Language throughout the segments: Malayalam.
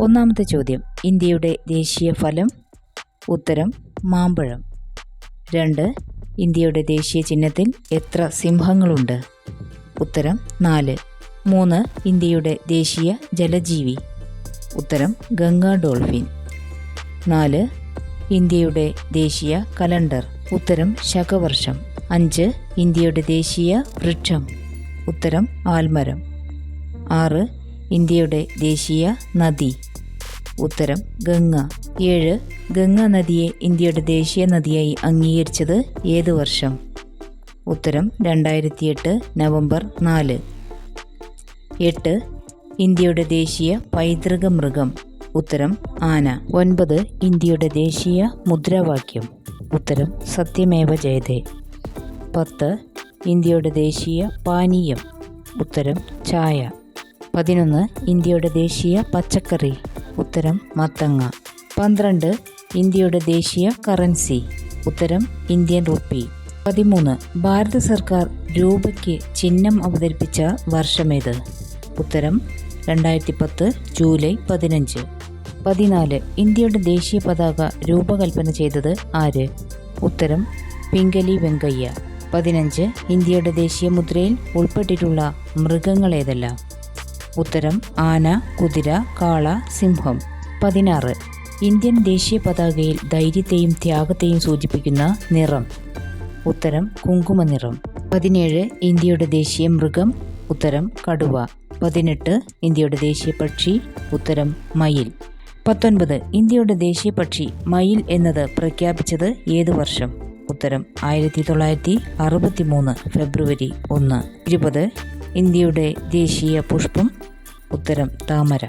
ഒന്നാമത്തെ ചോദ്യം. ഇന്ത്യയുടെ ദേശീയ ഫലം? ഉത്തരം മാമ്പഴം. രണ്ട് ഇന്ത്യയുടെ ദേശീയ ചിഹ്നത്തിൽ എത്ര സിംഹങ്ങളുണ്ട്? ഉത്തരം നാല്. മൂന്ന് ഇന്ത്യയുടെ ദേശീയ ജലജീവി. ഉത്തരം ഗംഗാ ഡോൾഫിൻ. നാല് ഇന്ത്യയുടെ ദേശീയ കലണ്ടർ. ഉത്തരം ശകവർഷം. അഞ്ച് ഇന്ത്യയുടെ ദേശീയ വൃക്ഷം. ഉത്തരം ആൽമരം. ആറ് ഇന്ത്യയുടെ ദേശീയ നദി. ഉത്തരം ഗംഗ. ഏഴ് ഗംഗ നദിയെ ഇന്ത്യയുടെ ദേശീയ നദിയായി അംഗീകരിച്ചത് ഏത് വർഷം? ഉത്തരം രണ്ടായിരത്തിയെട്ട് നവംബർ നാല്. എട്ട് ഇന്ത്യയുടെ ദേശീയ പൈതൃക മൃഗം. ഉത്തരം ആന. ഒൻപത് ഇന്ത്യയുടെ ദേശീയ മുദ്രാവാക്യം. ഉത്തരം സത്യമേവ ജയതേ. പത്ത് ഇന്ത്യയുടെ ദേശീയ പാനീയം. ഉത്തരം ചായ. പതിനൊന്ന് ഇന്ത്യയുടെ ദേശീയ പച്ചക്കറി. ഉത്തരം മത്തങ്ങ. പന്ത്രണ്ട് ഇന്ത്യയുടെ ദേശീയ കറൻസി. ഉത്തരം ഇന്ത്യൻ റുപ്പി. പതിമൂന്ന് ഭാരത സർക്കാർ രൂപയ്ക്ക് ചിഹ്നം അവതരിപ്പിച്ച വർഷമേത്? ഉത്തരം രണ്ടായിരത്തി പത്ത് ജൂലൈ പതിനഞ്ച്. പതിനാല് ഇന്ത്യയുടെ ദേശീയ പതാക രൂപകൽപ്പന ചെയ്തത് ആര്? ഉത്തരം പിംഗലി വെങ്കയ്യ. പതിനഞ്ച് ഇന്ത്യയുടെ ദേശീയ മുദ്രയിൽ ഉൾപ്പെട്ടിട്ടുള്ള മൃഗങ്ങൾ ഏതെല്ലാം ഉത്തരം ആന കുതിര കാള സിംഹം. പതിനാറ്. ഇന്ത്യൻ ദേശീയ പതാകയിൽ ധൈര്യത്തെയും ത്യാഗത്തെയും സൂചിപ്പിക്കുന്ന നിറം. ഉത്തരം കുങ്കുമ നിറം. പതിനേഴ്. ഇന്ത്യയുടെ ദേശീയ മൃഗം. ഉത്തരം കടുവ. പതിനെട്ട്. ഇന്ത്യയുടെ ദേശീയ പക്ഷി. ഉത്തരം മയിൽ. പത്തൊൻപത്. ഇന്ത്യയുടെ ദേശീയ പക്ഷി മയിൽ എന്നത് പ്രഖ്യാപിച്ചത് ഏത് വർഷം? ഉത്തരം ആയിരത്തി തൊള്ളായിരത്തി അറുപത്തി മൂന്ന് ഫെബ്രുവരി ഒന്ന്. ഇരുപത്. ഇന്ത്യയുടെ ദേശീയ പുഷ്പം ഉത്തരം താമര.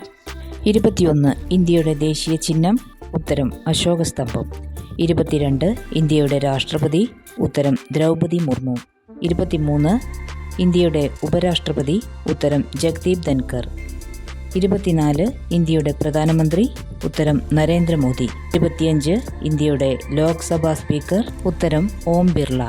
ഇരുപത്തിയൊന്ന് ഇന്ത്യയുടെ ദേശീയ ചിഹ്നം ഉത്തരം അശോകസ്തംഭം. ഇരുപത്തിരണ്ട് ഇന്ത്യയുടെ രാഷ്ട്രപതി ഉത്തരം ദ്രൗപതി മുർമു. ഇരുപത്തിമൂന്ന് ഇന്ത്യയുടെ ഉപരാഷ്ട്രപതി ഉത്തരം ജഗ്ദീപ് ധൻകർ ഇരുപത്തിനാല് ഇന്ത്യയുടെ പ്രധാനമന്ത്രി ഉത്തരം നരേന്ദ്രമോദി. ഇരുപത്തിയഞ്ച് ഇന്ത്യയുടെ ലോക്സഭാ സ്പീക്കർ ഉത്തരം ഓം ബിർള.